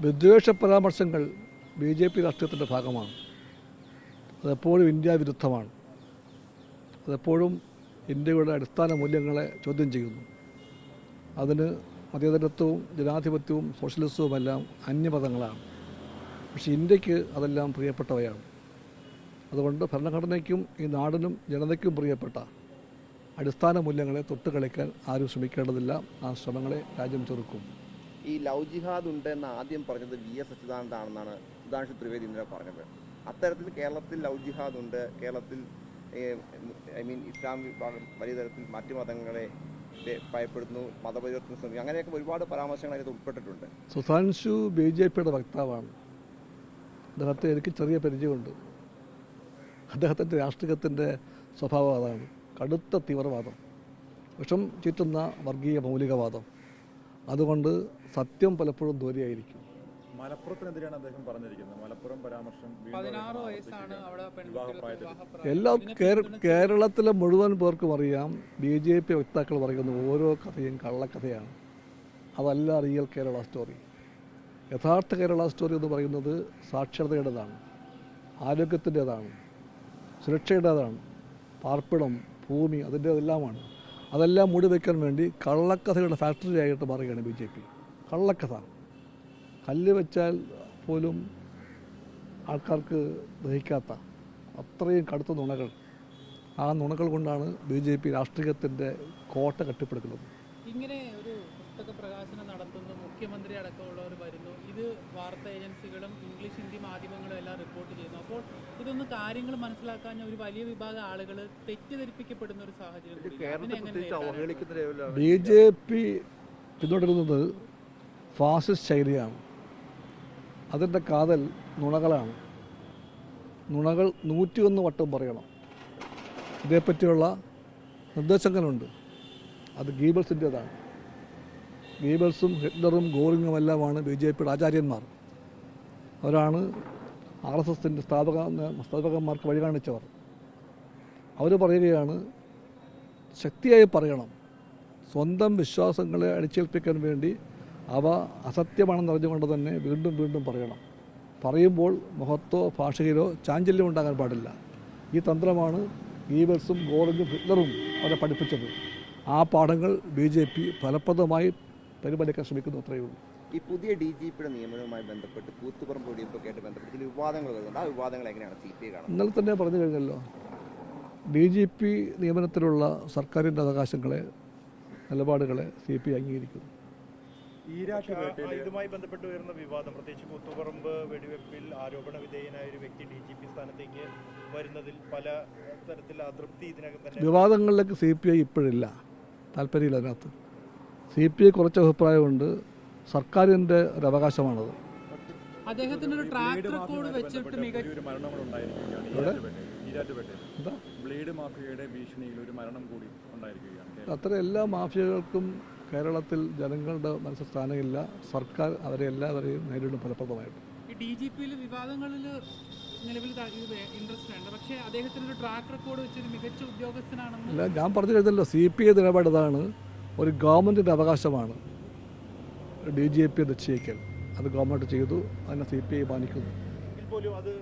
വിദ്വേഷ പരാമർശങ്ങൾ B J P രാഷ്ട്രീയത്തിന്റെ ഭാഗമാണ്. അതെപ്പോഴും ഇന്ത്യ വിരുദ്ധമാണ്. അതെപ്പോഴും ഇന്ത്യയുടെ അടിസ്ഥാന മൂല്യങ്ങളെ ചോദ്യം ചെയ്യുന്നു. അതിന് മതേതരത്വവും ജനാധിപത്യവും സോഷ്യലിസവുമെല്ലാം അന്യപദങ്ങളാണ് പക്ഷേ ഇന്ത്യയ്ക്ക് അതെല്ലാം പ്രിയപ്പെട്ടവയാണ്. അതുകൊണ്ട് ഭരണഘടനയ്ക്കും ഈ നാടിനും ജനതയ്ക്കും പ്രിയപ്പെട്ട അടിസ്ഥാന മൂല്യങ്ങളെ തൊട്ടുകളിക്കാൻ ആരും ശ്രമിക്കേണ്ടതില്ല. ആ ശ്രമങ്ങളെ രാജ്യം ചെറുക്കും. ഈ ലവ് ജിഹാദ് ഉണ്ട് എന്ന് ആദ്യം പറഞ്ഞത് വി എസ് അച്യുതാനന്ദാണെന്നാണ് സുധാംശു ത്രിവേദി ഇന്നലെ പറഞ്ഞത്. അത്തരത്തിൽ കേരളത്തിൽ ലവ് ജിഹാദ് ഉണ്ട്. കേരളത്തിൽ ഐ മീൻ ഇസ്ലാം വിഭാഗം വലിയ തരത്തിൽ മറ്റു മതങ്ങളെ ഭയപ്പെടുന്നു മതപരിവർത്തനം ശ്രമിക്കും അങ്ങനെയൊക്കെ ഒരുപാട് പരാമർശങ്ങൾ അതിനകത്ത് ഉൾപ്പെട്ടിട്ടുണ്ട്. സുധാൻഷു ബി ജെ പിയുടെ വക്താവാണ്. അദ്ദേഹത്തെ എനിക്ക് ചെറിയ പരിചയമുണ്ട്. അദ്ദേഹത്തിന്റെ രാഷ്ട്രീയത്തിന്റെ സ്വഭാവം അതാണ് കടുത്ത തീവ്രവാദം വിഷം ചീറ്റുന്ന വർഗീയ മൗലികവാദം. അതുകൊണ്ട് സത്യം പലപ്പോഴും ദൂരെയായിരിക്കും. മലപ്പുറത്തിനെതിരെയാണ് അദ്ദേഹം പറഞ്ഞിരിക്കുന്നത്. മലപ്പുറം പരാമർശം എല്ലാ കേരളത്തിലെ മുഴുവൻ പേർക്കും അറിയാം. ബി ജെ പി വക്താക്കൾ പറയുന്ന ഓരോ കഥയും കള്ളക്കഥയാണ്. അതല്ല റിയൽ കേരള സ്റ്റോറി. യഥാർത്ഥ കേരള സ്റ്റോറി എന്ന് പറയുന്നത് സാക്ഷരതയുടേതാണ് ആരോഗ്യത്തിന്റേതാണ് സുരക്ഷയുടേതാണ്. പാർപ്പിടം ഭൂമി അതിന്റേതെല്ലാമാണ്. അതെല്ലാം മൂടി വയ്ക്കാൻ വേണ്ടി കള്ളക്കഥയുടെ ഫാക്ടറി ആയിട്ട് മാറുകയാണ് ബി ജെ പി. കള്ളക്കഥ. കല്ല് വെച്ചാൽ പോലും ആൾക്കാർക്ക് ദഹിക്കാത്ത അത്രയും കടുത്ത നുണകൾ. ആ നുണകൾ കൊണ്ടാണ് ബി ജെ പി രാഷ്ട്രീയത്തിന്റെ കോട്ട കെട്ടിപ്പടുക്കുന്നത്. ഇങ്ങനെ ഒരു പുസ്തക പ്രകാശനം നടത്തുന്നു മുഖ്യമന്ത്രി അടക്കമുള്ളവർ വരുന്നു. ഇത് വാർത്താ ഏജൻസികളും ഇംഗ്ലീഷ് ഹിന്ദി മാധ്യമങ്ങളും എല്ലാം റിപ്പോർട്ട് ചെയ്യുന്നു. അപ്പോൾ ഇതൊന്ന് കാര്യങ്ങൾ മനസ്സിലാക്കാൻ ഒരു വലിയ വിഭാഗം ആളുകൾ തെറ്റിദ്ധരിപ്പിക്കപ്പെടുന്ന ഒരു സാഹചര്യം? ബി ജെ പി പിന്തുടരുന്നത് ഫാസിസ്റ്റ് ശൈലിയാണ്. അതിന്റെ കാതൽ നുണകളാണ്. നുണകൾ നൂറ്റിയൊന്ന് വട്ടം പറയണം. ഇതേപ്പറ്റിയുള്ള നിർദ്ദേശങ്ങളുണ്ട്. അത് ഗീബൽസിന്റേതാണ് ഗീബൽസും ഹിറ്റ്ലറും ഗോറിങ്ങും എല്ലാമാണ് ബി ജെ പിയുടെ ആചാര്യന്മാർ. അവരാണ് ആർ എസ് എസിന്റെ സ്ഥാപക സ്ഥാപകന്മാർക്ക് വഴി കാണിച്ചവർ. അവർ പറയുകയാണ് ശക്തിയായി പറയണം. സ്വന്തം വിശ്വാസങ്ങളെ അടിച്ചേൽപ്പിക്കാൻ വേണ്ടി അവ അസത്യമാണെന്ന് അറിഞ്ഞുകൊണ്ട് തന്നെ വീണ്ടും വീണ്ടും പറയണം. പറയുമ്പോൾ മുഖത്തോ ഭാഷയിലോ ചാഞ്ചല്യം ഉണ്ടാകാൻ പാടില്ല. ഈ തന്ത്രമാണ് ഗീബൽസും ഗോറിങ്ങും ഹിറ്റ്ലറും അവരെ പഠിപ്പിച്ചത്. ആ പാഠങ്ങൾ ബി ജെ പി ഫലപ്രദമായി പരിപാലിക്കാൻ ശ്രമിക്കുന്നു അത്രയേ ഉള്ളൂ. ഈ പുതിയ ഡി ജി പിയുടെ നിയമനവുമായി ബന്ധപ്പെട്ട് കൂത്തുപറമ്പ് വെടിവെപ്പൊക്കെ ആയിട്ട് ബന്ധപ്പെട്ട് ചില വിവാദങ്ങൾ വരുന്നുണ്ട് ആ വിവാദങ്ങൾ എങ്ങനെയാണ് സി പി ഐ കാണുന്നത്? ഇന്നലെ തന്നെ പറഞ്ഞു കഴിഞ്ഞല്ലോ ഡി ജി പി നിയമനത്തിലുള്ള സർക്കാരിന്റെ അവകാശങ്ങളെ നിലപാടുകളെ സി പി ഐ അംഗീകരിക്കുന്നു. ഇതുമായി ബന്ധപ്പെട്ട് ഉയർന്ന വിവാദം. പ്രത്യേകിച്ച് കൂത്തുപറമ്പ് വെടിവെപ്പിൽ ആരോപണ വിധേയനായ ഒരു വ്യക്തി ഡി ജി പി സ്ഥാനത്തേക്ക് വരുന്നതിൽ പല തരത്തിൽ അതൃപ്തി ഇതിനകം തന്നെ വിവാദങ്ങളിലേക്ക് സി പി ഐ ഇപ്പോഴില്ല. താല്പര്യമില്ല അതിനകത്ത്. സി പി ഐ കുറച്ച് അഭിപ്രായമുണ്ട്. സർക്കാരിന്റെ ഒരു അവകാശമാണത്. അദ്ദേഹത്തിന് ഒരു ട്രാക്ക് റെക്കോർഡ് വെച്ചിട്ട് മികച്ച ബ്ലേഡ് മാഫിയയുടെ ഭീഷണിയിൽ ഒരു മരണം കൂടി ഉണ്ടായിരിക്കുകയാണ് അത്ര എല്ലാ മാഫിയകൾക്കും കേരളത്തിൽ ജനങ്ങളുടെ മനസ്സിൽ സ്ഥാനമില്ല. സർക്കാർ അവരെ എല്ലാവരെയും നേരിടും ഫലപ്രദമായിട്ട്. ഈ ഡി ജി പിയിൽ വിവാദങ്ങളിൽ നിലവിൽ ഇൻട്രസ്റ്റ് ഉണ്ട്. പക്ഷേ അദ്ദേഹത്തിന് ഒരു ട്രാക്ക് റെക്കോർഡ് വെച്ചൊരു മികച്ച ഉദ്യോഗസ്ഥനാണെന്ന് ഞാൻ പറഞ്ഞു കഴിഞ്ഞല്ലോ സി പി ഐ നിലപാട് ഇതാണ്. ഒരു ഗവൺമെന്റിന്റെ അവകാശമാണ് ഡി ജി എ പി നിശ്ചയിക്കൽ അത് ഗവൺമെന്റ് ചെയ്തു അതിനെ സി പി ഐ മാനിക്കുന്നു. പോലും അത്